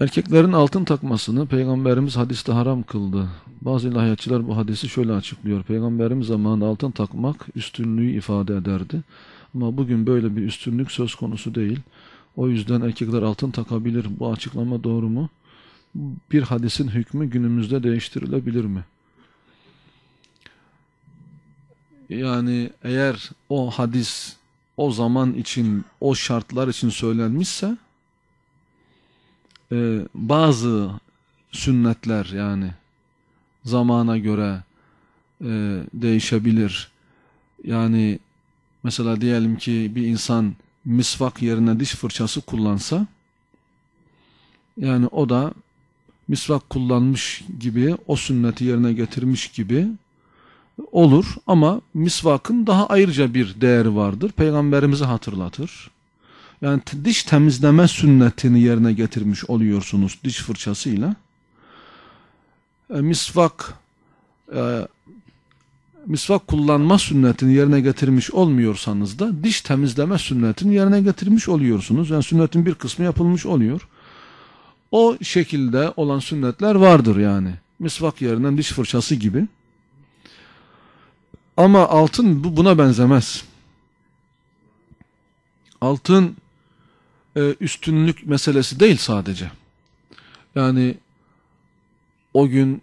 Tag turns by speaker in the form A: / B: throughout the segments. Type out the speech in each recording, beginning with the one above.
A: Erkeklerin altın takmasını Peygamberimiz hadiste haram kıldı. Bazı ilahiyatçılar bu hadisi şöyle açıklıyor. Peygamberimiz zamanında altın takmak üstünlüğü ifade ederdi. Ama bugün böyle bir üstünlük söz konusu değil. O yüzden erkekler altın takabilir. Bu açıklama doğru mu? Bir hadisin hükmü günümüzde değiştirilebilir mi? Yani eğer o hadis o zaman için, o şartlar için söylenmişse e, bazı sünnetler yani zamana göre e, değişebilir. Yani mesela diyelim ki bir insan misvak yerine diş fırçası kullansa yani o da misvak kullanmış gibi o sünneti yerine getirmiş gibi olur ama misvakın daha ayrıca bir değeri vardır. Peygamberimizi hatırlatır. Yani diş temizleme sünnetini yerine getirmiş oluyorsunuz diş fırçasıyla. E, misvak e, misvak kullanma sünnetini yerine getirmiş olmuyorsanız da diş temizleme sünnetini yerine getirmiş oluyorsunuz. Yani sünnetin bir kısmı yapılmış oluyor. O şekilde olan sünnetler vardır yani. Misvak yerine diş fırçası gibi. Ama altın buna benzemez. Altın e, üstünlük meselesi değil sadece. Yani o gün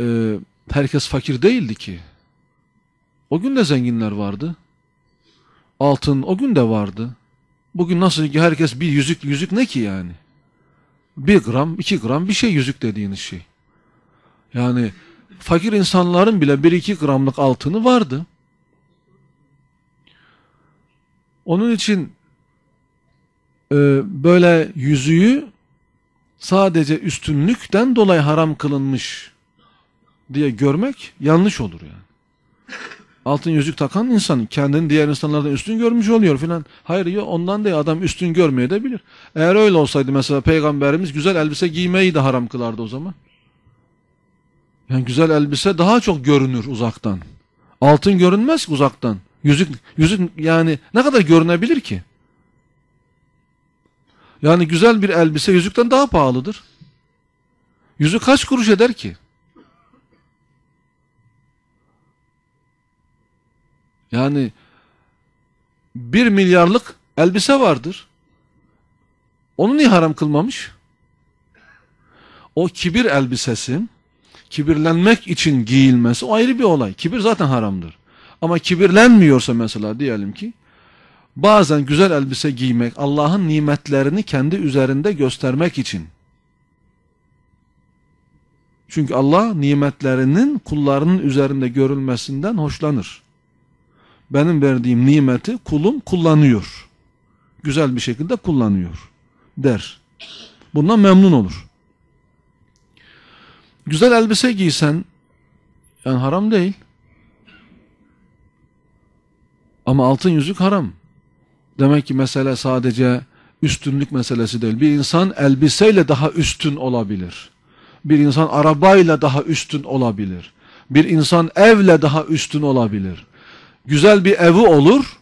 A: e, herkes fakir değildi ki. O gün de zenginler vardı. Altın o gün de vardı. Bugün nasıl ki herkes bir yüzük, yüzük ne ki yani? Bir gram, iki gram bir şey yüzük dediğiniz şey. Yani fakir insanların bile bir iki gramlık altını vardı. Onun için böyle yüzüğü sadece üstünlükten dolayı haram kılınmış diye görmek yanlış olur yani. Altın yüzük takan insan kendini diğer insanlardan üstün görmüş oluyor filan. Hayır ya ondan değil adam üstün görmeye de bilir. Eğer öyle olsaydı mesela peygamberimiz güzel elbise giymeyi de haram kılardı o zaman. Yani güzel elbise daha çok görünür uzaktan. Altın görünmez ki uzaktan. Yüzük, yüzük yani ne kadar görünebilir ki? Yani güzel bir elbise yüzükten daha pahalıdır. Yüzük kaç kuruş eder ki? Yani bir milyarlık elbise vardır. Onu niye haram kılmamış? O kibir elbisesi, kibirlenmek için giyilmesi o ayrı bir olay. Kibir zaten haramdır. Ama kibirlenmiyorsa mesela diyelim ki, bazen güzel elbise giymek, Allah'ın nimetlerini kendi üzerinde göstermek için. Çünkü Allah nimetlerinin kullarının üzerinde görülmesinden hoşlanır benim verdiğim nimeti kulum kullanıyor. Güzel bir şekilde kullanıyor der. Bundan memnun olur. Güzel elbise giysen yani haram değil. Ama altın yüzük haram. Demek ki mesele sadece üstünlük meselesi değil. Bir insan elbiseyle daha üstün olabilir. Bir insan arabayla daha üstün olabilir. Bir insan evle daha üstün olabilir güzel bir evi olur,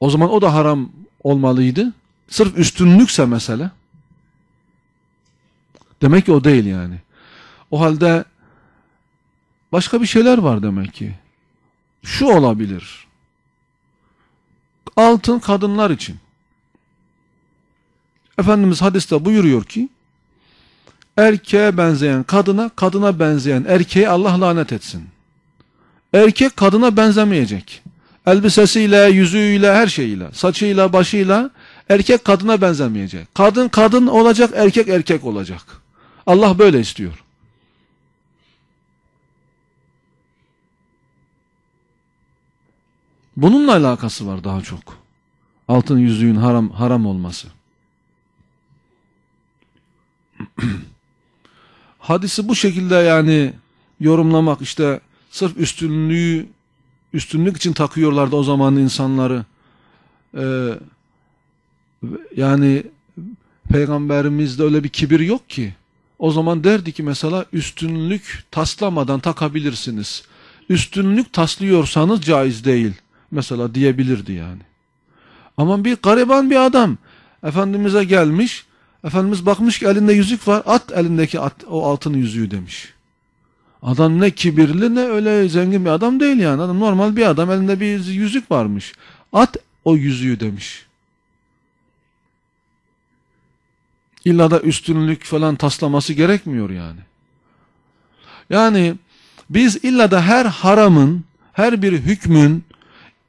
A: o zaman o da haram olmalıydı. Sırf üstünlükse mesele. Demek ki o değil yani. O halde başka bir şeyler var demek ki. Şu olabilir. Altın kadınlar için. Efendimiz hadiste buyuruyor ki erkeğe benzeyen kadına, kadına benzeyen erkeğe Allah lanet etsin. Erkek kadına benzemeyecek. Elbisesiyle, yüzüğüyle, her şeyiyle, saçıyla, başıyla erkek kadına benzemeyecek. Kadın kadın olacak, erkek erkek olacak. Allah böyle istiyor. Bununla alakası var daha çok. Altın yüzüğün haram haram olması. Hadisi bu şekilde yani yorumlamak işte Sırf üstünlüğü üstünlük için takıyorlardı o zaman insanları. Ee, yani peygamberimizde öyle bir kibir yok ki. O zaman derdi ki mesela üstünlük taslamadan takabilirsiniz. Üstünlük taslıyorsanız caiz değil. Mesela diyebilirdi yani. Ama bir gariban bir adam Efendimiz'e gelmiş Efendimiz bakmış ki elinde yüzük var. At elindeki at, o altın yüzüğü demiş. Adam ne kibirli ne öyle zengin bir adam değil yani. Adam normal bir adam elinde bir yüzük varmış. At o yüzüğü demiş. İlla da üstünlük falan taslaması gerekmiyor yani. Yani biz illa da her haramın, her bir hükmün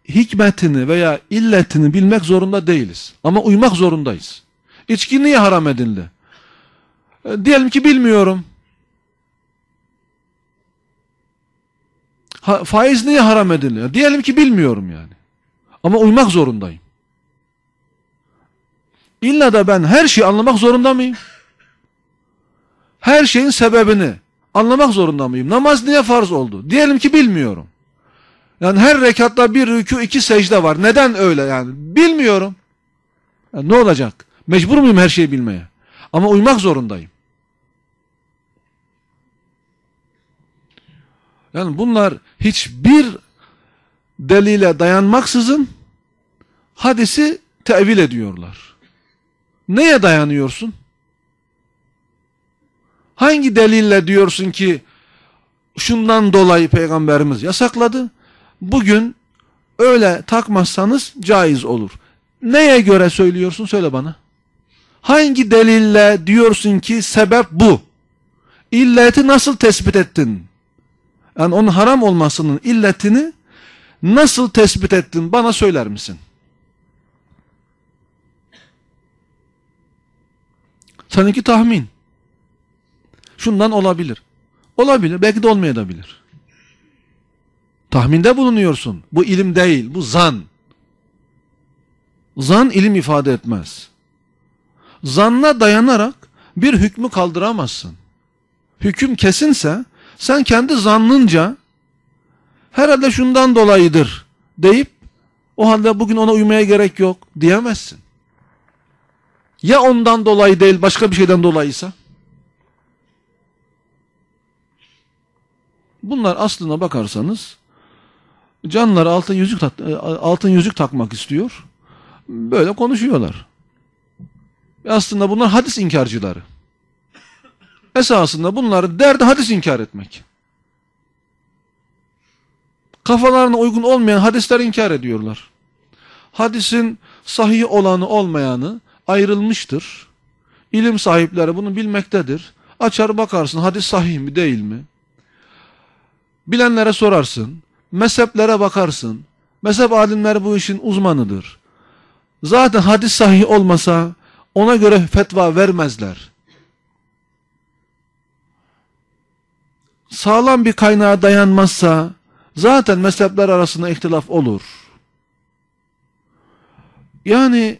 A: hikmetini veya illetini bilmek zorunda değiliz. Ama uymak zorundayız. İçki niye haram edildi? E, diyelim ki bilmiyorum. Ha, faiz niye haram edildi? Diyelim ki bilmiyorum yani. Ama uymak zorundayım. İlla da ben her şeyi anlamak zorunda mıyım? Her şeyin sebebini anlamak zorunda mıyım? Namaz niye farz oldu? Diyelim ki bilmiyorum. Yani her rekatta bir rükû iki secde var. Neden öyle yani? Bilmiyorum. Yani ne olacak? Mecbur muyum her şeyi bilmeye? Ama uymak zorundayım. Yani bunlar hiçbir delile dayanmaksızın hadisi tevil ediyorlar. Neye dayanıyorsun? Hangi delille diyorsun ki şundan dolayı peygamberimiz yasakladı? Bugün öyle takmazsanız caiz olur. Neye göre söylüyorsun söyle bana. Hangi delille diyorsun ki sebep bu? İlleti nasıl tespit ettin? Yani onun haram olmasının illetini nasıl tespit ettin bana söyler misin? Seninki tahmin. Şundan olabilir. Olabilir. Belki de olmayabilir. Tahminde bulunuyorsun. Bu ilim değil. Bu zan. Zan ilim ifade etmez. Zanna dayanarak bir hükmü kaldıramazsın. Hüküm kesinse sen kendi zannınca herhalde şundan dolayıdır deyip o halde bugün ona uymaya gerek yok diyemezsin. Ya ondan dolayı değil başka bir şeyden dolayıysa? Bunlar aslına bakarsanız canları altın yüzük altın yüzük takmak istiyor. Böyle konuşuyorlar. Aslında bunlar hadis inkarcıları. Esasında bunların derdi hadis inkar etmek. Kafalarına uygun olmayan hadisler inkar ediyorlar. Hadisin sahih olanı olmayanı ayrılmıştır. İlim sahipleri bunu bilmektedir. Açar bakarsın hadis sahih mi değil mi? Bilenlere sorarsın. Mezheplere bakarsın. Mezhep alimleri bu işin uzmanıdır. Zaten hadis sahih olmasa ona göre fetva vermezler. Sağlam bir kaynağa dayanmazsa zaten mezhepler arasında ihtilaf olur. Yani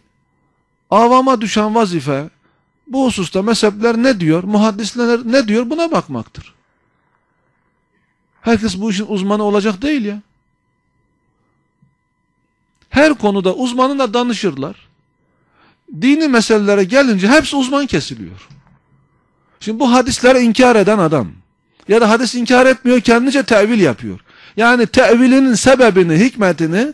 A: avama düşen vazife bu hususta mezhepler ne diyor, muhaddisler ne diyor buna bakmaktır. Herkes bu işin uzmanı olacak değil ya. Her konuda uzmanına danışırlar. Dini meselelere gelince hepsi uzman kesiliyor. Şimdi bu hadisleri inkar eden adam ya da hadis inkar etmiyor kendince tevil yapıyor. Yani tevilinin sebebini, hikmetini,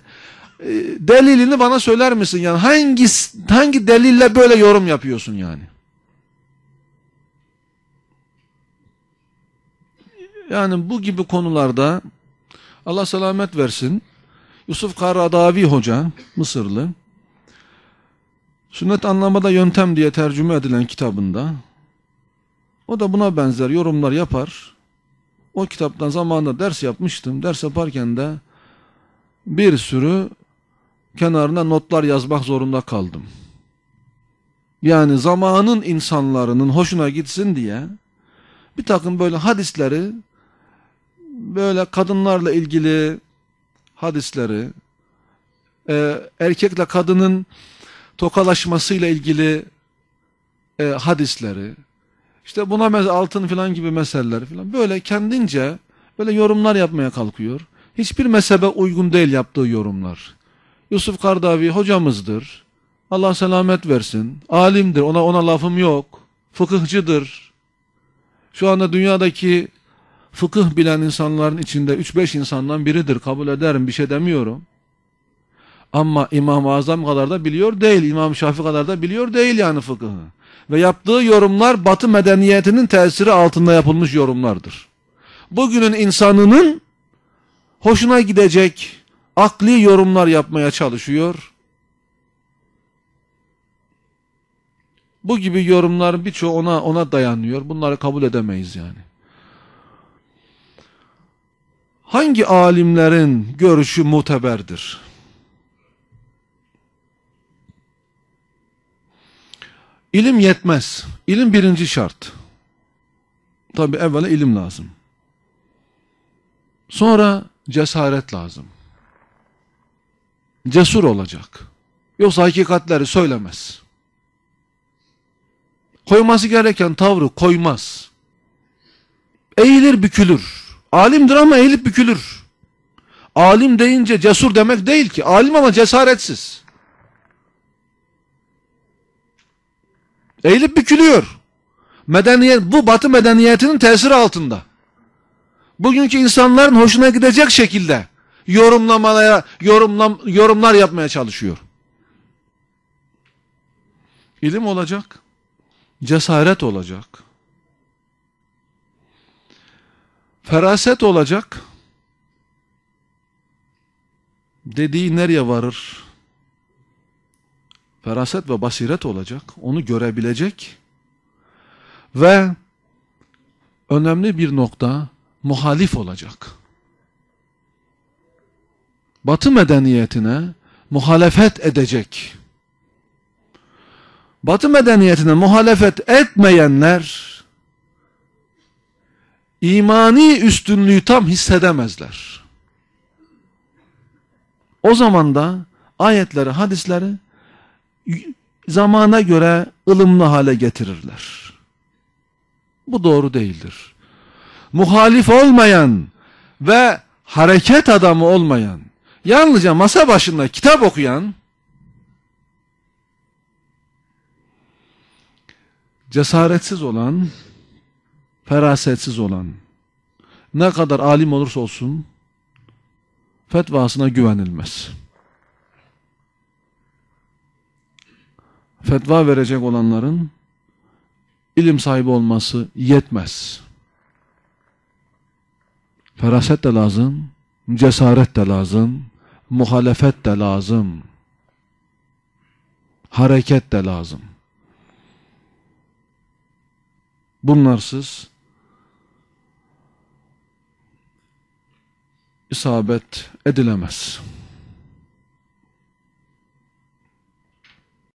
A: e, delilini bana söyler misin? Yani hangi hangi delille böyle yorum yapıyorsun yani? Yani bu gibi konularda Allah selamet versin. Yusuf Karadavi Hoca, Mısırlı, Sünnet Anlamada Yöntem diye tercüme edilen kitabında o da buna benzer yorumlar yapar. O kitaptan zamanında ders yapmıştım. Ders yaparken de bir sürü kenarına notlar yazmak zorunda kaldım. Yani zamanın insanların hoşuna gitsin diye bir takım böyle hadisleri böyle kadınlarla ilgili hadisleri e, erkekle kadının tokalaşmasıyla ilgili e, hadisleri işte buna altın filan gibi meseleler filan böyle kendince böyle yorumlar yapmaya kalkıyor. Hiçbir mezhebe uygun değil yaptığı yorumlar. Yusuf Kardavi hocamızdır. Allah selamet versin. Alimdir. Ona ona lafım yok. Fıkıhçıdır. Şu anda dünyadaki fıkıh bilen insanların içinde 3-5 insandan biridir. Kabul ederim. Bir şey demiyorum. Ama İmam-ı Azam kadar da biliyor değil. İmam Şafi kadar da biliyor değil yani fıkıhı. ve yaptığı yorumlar Batı medeniyetinin tesiri altında yapılmış yorumlardır. Bugünün insanının hoşuna gidecek akli yorumlar yapmaya çalışıyor. Bu gibi yorumların birçoğu ona ona dayanıyor. Bunları kabul edemeyiz yani. Hangi alimlerin görüşü muteberdir? İlim yetmez. İlim birinci şart. Tabi evvela ilim lazım. Sonra cesaret lazım. Cesur olacak. Yoksa hakikatleri söylemez. Koyması gereken tavrı koymaz. Eğilir bükülür. Alimdir ama eğilip bükülür. Alim deyince cesur demek değil ki. Alim ama cesaretsiz. Eğilip bükülüyor. Medeniyet, bu batı medeniyetinin tesiri altında. Bugünkü insanların hoşuna gidecek şekilde yorumlamalara, yorumlam, yorumlar yapmaya çalışıyor. İlim olacak. Cesaret olacak. Feraset olacak. Dediği nereye varır? Feraset ve basiret olacak. Onu görebilecek. Ve önemli bir nokta muhalif olacak. Batı medeniyetine muhalefet edecek. Batı medeniyetine muhalefet etmeyenler imani üstünlüğü tam hissedemezler. O zaman da ayetleri, hadisleri zamana göre ılımlı hale getirirler. Bu doğru değildir. Muhalif olmayan ve hareket adamı olmayan, yalnızca masa başında kitap okuyan, cesaretsiz olan, ferasetsiz olan, ne kadar alim olursa olsun, fetvasına güvenilmez. Fetva verecek olanların ilim sahibi olması yetmez. Feraset de lazım, cesaret de lazım, muhalefet de lazım, hareket de lazım. Bunlarsız isabet edilemez.